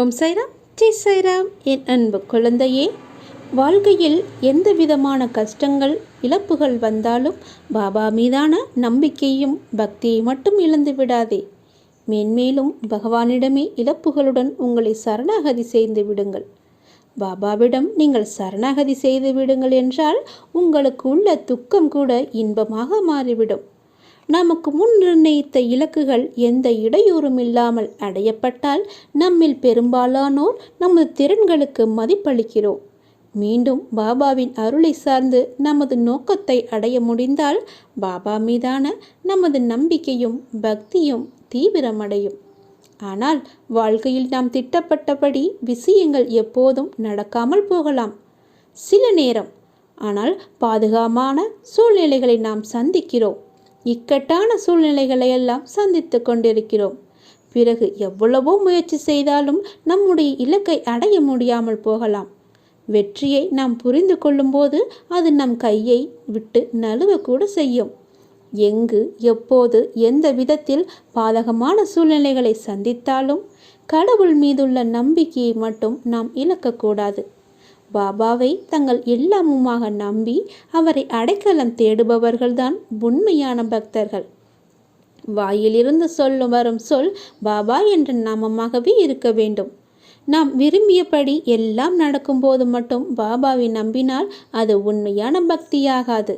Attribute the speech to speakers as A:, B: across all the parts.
A: ஓம் சைராம். ஜெய் சைராம். என் அன்பு குழந்தையே வாழ்க்கையில் எந்த விதமான கஷ்டங்கள் இழப்புகள் வந்தாலும் பாபா மீதான நம்பிக்கையும் பக்தியை மட்டும் இழந்து விடாதே. மேன்மேலும் பகவானிடமே இழப்புகளுடன் உங்களை சரணாகதி செய்து விடுங்கள். பாபாவிடம் நீங்கள் சரணாகதி செய்து விடுங்கள் என்றால் உங்களுக்கு உள்ள துக்கம் கூட இன்பமாக மாறிவிடும். நமக்கு முன் நிர்ணயித்த இலக்குகள் எந்த இடையூறும் இல்லாமல் அடையப்பட்டால் நம்மில் பெரும்பாலானோர் நமது திறன்களுக்கு மதிப்பளிக்கிறோம். மீண்டும் பாபாவின் அருளை சார்ந்து நமது நோக்கத்தை அடைய முடிந்தால் பாபா மீதான நமது நம்பிக்கையும் பக்தியும் தீவிரமடையும். ஆனால் வாழ்க்கையில் நாம் திட்டப்பட்டபடி விஷயங்கள் எப்போதும் நடக்காமல் போகலாம். சில நேரம் ஆனால் பாதுகாமான சூழ்நிலைகளை நாம் சந்திக்கிறோம். இக்கட்டான சூழ்நிலைகளை எல்லாம் சந்தித்து கொண்டிருக்கிறோம். பிறகு எவ்வளவோ முயற்சி செய்தாலும் நம்முடைய இலக்கை அடைய முடியாமல் போகலாம். வெற்றியை நாம் புரிந்து கொள்ளும்போது அது நம் கையை விட்டு நழுவக்கூட செய்யும். எங்கு எப்போது எந்த விதத்தில் பாதகமான சூழ்நிலைகளை சந்தித்தாலும் கடவுள் மீதுள்ள நம்பிக்கையை மட்டும் நாம் இழக்கக்கூடாது. பாபாவை தங்கள் எல்லாமுமாக நம்பி அவரை அடைக்கலம் தேடுபவர்கள்தான் உண்மையான பக்தர்கள். வாயிலிருந்து சொல்லும் வரும் சொல் பாபா என்ற நாமமாகவே இருக்க வேண்டும். நாம் விரும்பியபடி எல்லாம் நடக்கும்போது மட்டும் பாபாவை நம்பினால் அது உண்மையான பக்தியாகாது.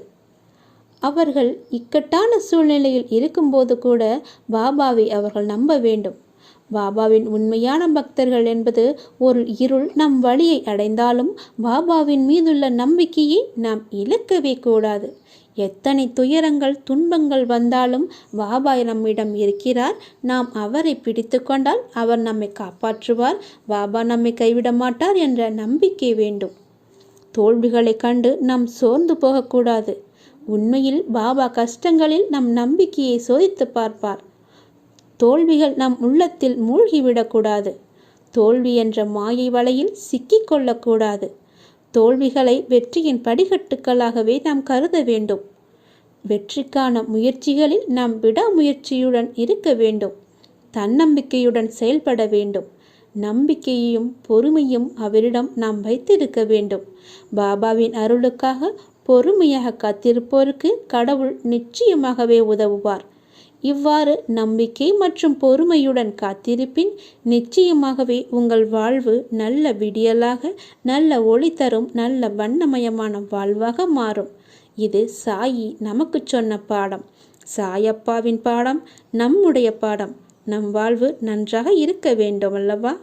A: அவர்கள் இக்கட்டான சூழ்நிலையில் இருக்கும்போது கூட பாபாவை அவர்கள் நம்ப வேண்டும். பாபாவின் உண்மையான பக்தர்கள் என்பது ஒரு இருள் நம் வழியை அடைந்தாலும் பாபாவின் மீதுள்ள நம்பிக்கையை நாம் இழக்கவே கூடாது. எத்தனை துயரங்கள் துன்பங்கள் வந்தாலும் பாபா நம்மிடம் இருக்கிறார். நாம் அவரை பிடித்து கொண்டால் அவர் நம்மை காப்பாற்றுவார். பாபா நம்மை கைவிட மாட்டார் என்ற நம்பிக்கை வேண்டும். தோல்விகளை கண்டு நாம் சோர்ந்து போகக்கூடாது. உண்மையில் பாபா கஷ்டங்களில் நம் நம்பிக்கையை சோதித்து பார்ப்பார். தோல்விகள் நம் உள்ளத்தில் மூழ்கிவிடக்கூடாது. தோல்வி என்ற மாயை வலையில் சிக்கிக்கொள்ளக்கூடாது. தோல்விகளை வெற்றியின் படிகட்டுக்களாகவே நாம் கருத வேண்டும். வெற்றிக்கான முயற்சிகளில் நாம் விடாமுயற்சியுடன் இருக்க வேண்டும். தன்னம்பிக்கையுடன் செயல்பட வேண்டும். நம்பிக்கையையும் பொறுமையும் அவரிடம் நாம் வைத்திருக்க வேண்டும். பாபாவின் அருளுக்காக பொறுமையாக காத்திருப்போருக்கு கடவுள் நிச்சயமாகவே உதவுவார். இவ்வாறு நம்பிக்கை மற்றும் பொறுமையுடன் காத்திருப்பின் நிச்சயமாகவே உங்கள் வாழ்வு நல்ல விடியலாக நல்ல ஒளி தரும் நல்ல வண்ணமயமான வாழ்வாக மாறும். இது சாயி நமக்கு சொன்ன பாடம். சாயப்பாவின் பாடம் நம்முடைய பாடம். நம் வாழ்வு நன்றாக இருக்க வேண்டும் அல்லவா?